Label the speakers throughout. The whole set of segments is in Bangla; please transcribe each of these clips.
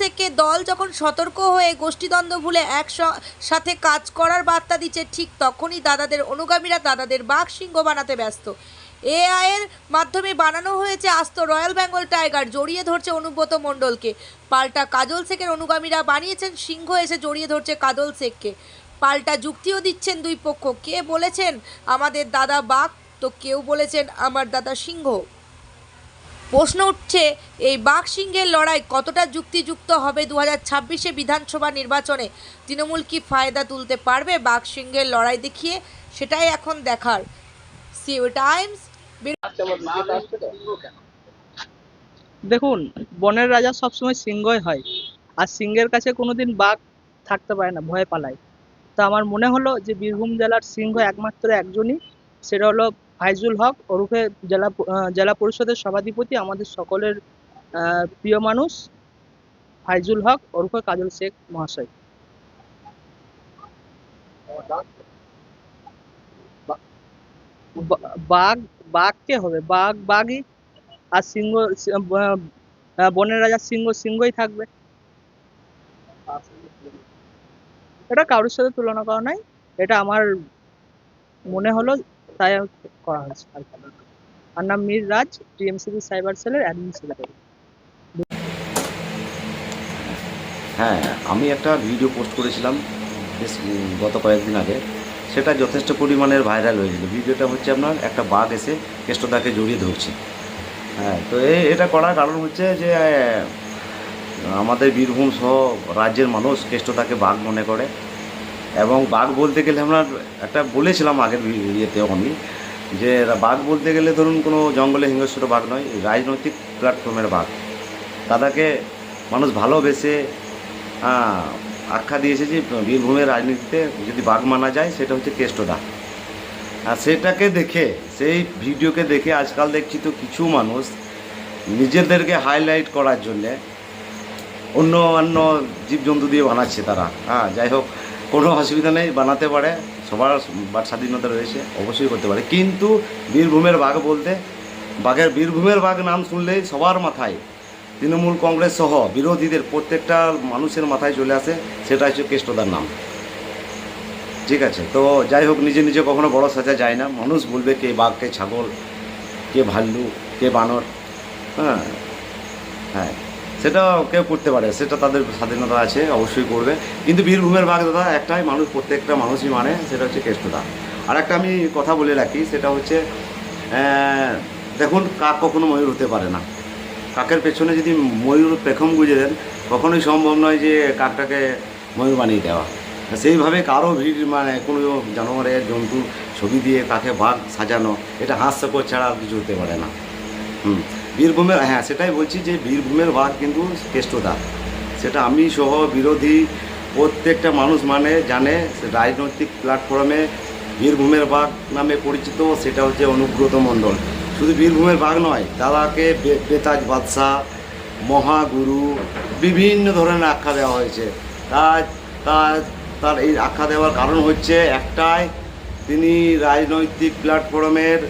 Speaker 1: শেখকে দল যখন সতর্ক হয়ে গোষ্ঠীদ্বন্দ্ব ভুলে এক সাথে কাজ করার বার্তা দিচ্ছে, ঠিক তখনই দাদাদের অনুগামীরা দাদাদের বাঘ সিংহ বানাতে ব্যস্ত। এআইয়ের মাধ্যমে বানানো হয়েছে আস্ত রয়্যাল বেঙ্গল টাইগার, জড়িয়ে ধরছে অনুব্রত মণ্ডলকে। পাল্টা কাজল শেখের অনুগামীরা বানিয়েছেন, সিংহ এসে জড়িয়ে ধরছে কাজল শেখকে। পাল্টা যুক্তিও দিচ্ছেন দুই পক্ষ। কে বলেছেন, আমাদের দাদা বাঘ? তো কেউ বলেছেন, আমার দাদা সিংহ। প্রশ্ন উঠছে, এই বাঘ সিংহের লড়াই কতটা যুক্তিযুক্ত হবে দু হাজার ছাব্বিশে বিধানসভা নির্বাচনে? তৃণমূল কি ফায়দা তুলতে পারবে বাঘ সিংহের লড়াই দেখিয়ে? সেটাই এখন দেখার। সিও টাইমস
Speaker 2: দেখুন, বনের রাজা সবসময় সিংহই হয়। আর সিংহের কাছে কোনোদিন বাঘ থাকতে পারে না, ভয়ে পালায়। তো আমার মনে হলো যে বীরভূম জেলার সিংহ একমাত্র একজনই সেটা হলো ফাইজুল হক ওরফে জেলা জেলা পরিষদের সভাধিপতি, আমাদের সকলের প্রিয় মানুষ, ফাইজুল হক ওরফে কাজল শেখ মহাশয়। বাঘ বাঘ কে হবে? বাঘ, বাঘই আর সিংহ বনের রাজা সিংহ, সিংহই থাকবে। এটা কারোর সাথে তুলনা করা নাই। এটা আমার মনে হলো তাই করা হয়েছে। আর নাম মীর রাজ টিএমসিবি সাইবার সেলের অ্যাডমিন সেক্রেটারি
Speaker 3: হ্যাঁ আমি একটা ভিডিও পোস্ট করেছিলাম গত কয়েকদিন আগে। সেটা যথেষ্ট পরিমাণের ভাইরাল হয়েছিল ভিডিওটা হচ্ছে আপনার একটা বাঘ এসে কেষ্টদাকে জড়িয়ে ধরছে। হ্যাঁ তো এটা করার কারণ হচ্ছে যে, আমাদের বীরভূম সহ রাজ্যের মানুষ কেষ্টদাকে বাঘ মনে করে। এবং বাঘ বলতে গেলে আমরা একটা বলেছিলাম আগের ইয়েতেও আমি যে বাঘ বলতে গেলে ধরুন কোনো জঙ্গলে হিংস্র বাঘ নয়, রাজনৈতিক প্ল্যাটফর্মের বাঘ। দাদাকে মানুষ ভালোবেসে আখ্যা দিয়েছে যে বীরভূমের রাজনীতিতে যদি বাঘ মানা যায়, সেটা হচ্ছে কেষ্টদা। আর সেটাকে দেখে, সেই ভিডিওকে দেখে আজকাল দেখছি তো কিছু মানুষ নিজেদেরকে হাইলাইট করার জন্যে অন্য অন্য জীবজন্তু দিয়ে বানাচ্ছে তারা। হ্যাঁ যাই হোক কোনো অসুবিধা নেই, বানাতে পারে, সবার বাক স্বাধীনতা রয়েছে, অবশ্যই করতে পারে। কিন্তু বীরভূমের বাঘ বলতে, বাঘের বীরভূমের বাঘ নাম শুনলেই সবার মাথায়, তৃণমূল কংগ্রেস সহ বিরোধীদের প্রত্যেকটা মানুষের মাথায় চলে আসে, সেটা হচ্ছে কেষ্টদার নাম। ঠিক আছে, তো যাই হোক, নিজে নিজে কখনো বড় সাজা যায় না। মানুষ বলবে কে বাঘ, কে ছাগল, কে ভাল্লু, কে বানর হ্যাঁ হ্যাঁ সেটা কেউ করতে পারে, সেটা তাদের স্বাধীনতা আছে, অবশ্যই করবে। কিন্তু বীরভূমের ভাগ দাদা একটাই, মানুষ, প্রত্যেকটা মানুষই মানে সেটা হচ্ছে কেষ্টদা আর একটা আমি কথা বলে রাখি, সেটা হচ্ছে দেখুন, কাক কখনো ময়ূর হতে পারে না। কাকের পেছনে যদি ময়ূর পেখম গুঁজে দেন, কখনোই সম্ভব নয় যে কাকটাকে ময়ূর বানিয়ে দেওয়া। সেইভাবে কারও ভিড় মানে কোনো জানোয়ারের জন্তু ছবি দিয়ে কাকে বাঘ সাজানো, এটা হাস্যকর ছাড়া আর কিছু হতে পারে না। হুম। বীরভূমের হ্যাঁ সেটাই বলছি যে বীরভূমের বাঘ কিন্তু কেষ্টদা সেটা আমি সহ বিরোধী প্রত্যেকটা মানুষ মানে জানে রাজনৈতিক প্ল্যাটফর্মে বীরভূমের বাঘ নামে পরিচিত, সেটা হচ্ছে অনুব্রত মণ্ডল। শুধু বীরভূমের বাঘ নয় দাদাকে বেতাজ বাদশাহ, মহাগুরু, বিভিন্ন ধরনের আখ্যা দেওয়া হয়েছে। তার তার তার এই আখ্যা দেওয়ার কারণ হচ্ছে একটাই, তিনি রাজনৈতিক প্ল্যাটফর্মের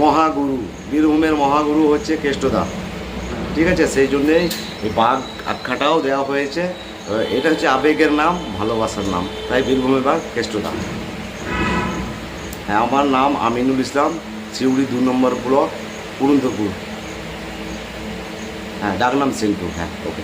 Speaker 3: মহাগুরু, বীরভূমের মহাগুরু হচ্ছে কেষ্টদা ঠিক আছে? সেই জন্যেই এই বাঘ আখ্যাটাও দেওয়া হয়েছে। এটা হচ্ছে আবেগের নাম, ভালোবাসার নাম। তাই বীরভূমের বাঘ কেষ্টদা হ্যাঁ আমার নাম আমিনুল ইসলাম, সিউড়ি দু নম্বর ব্লক, পুরন্দপুর। হ্যাঁ ডাকনাম সিংপুর হ্যাঁ ওকে।